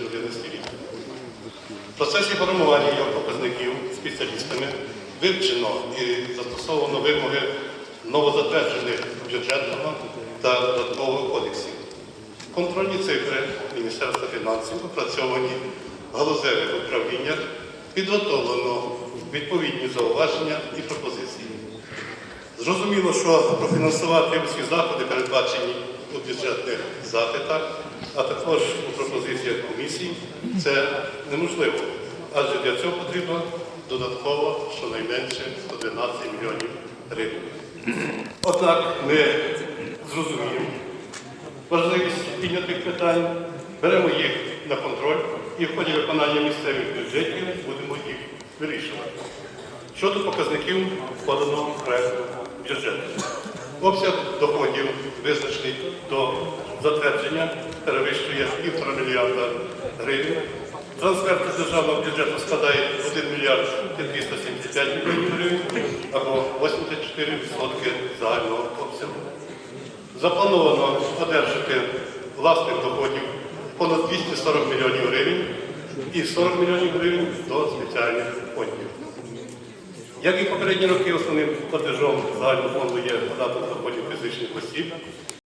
2011 рік. В процесі формування його показників спеціалістами вивчено і застосовано вимоги новозатверджених бюджетного та додаткового кодексів. Контрольні цифри Міністерства фінансів опрацьовані в галузевих управліннях, підготовлено відповідні зауваження і пропозиції. Зрозуміло, що профінансувати всі заходи, передбачені у бюджетних запитах, а також у пропозиціях комісії, це неможливо, адже для цього потрібно додатково щонайменше 112 мільйонів гривень. Однак ми зрозуміємо важливість піднятих питань, беремо їх на контроль і в ході виконання місцевих бюджетів будемо їх вирішувати. Щодо показників поданого проекту бюджету. Обсяг доходів, визначений до затвердження, перевищує півтора мільярда гривень. Трансферти з державного бюджету складає 1 мільярд 275 мільйонів гривень або 84% загального обсягу. Заплановано одержати власних доходів понад 240 мільйонів гривень і 40 мільйонів гривень до спеціальних фондів. Як і попередні роки, основним платежом загального фонду є податок доходів фізичних осіб,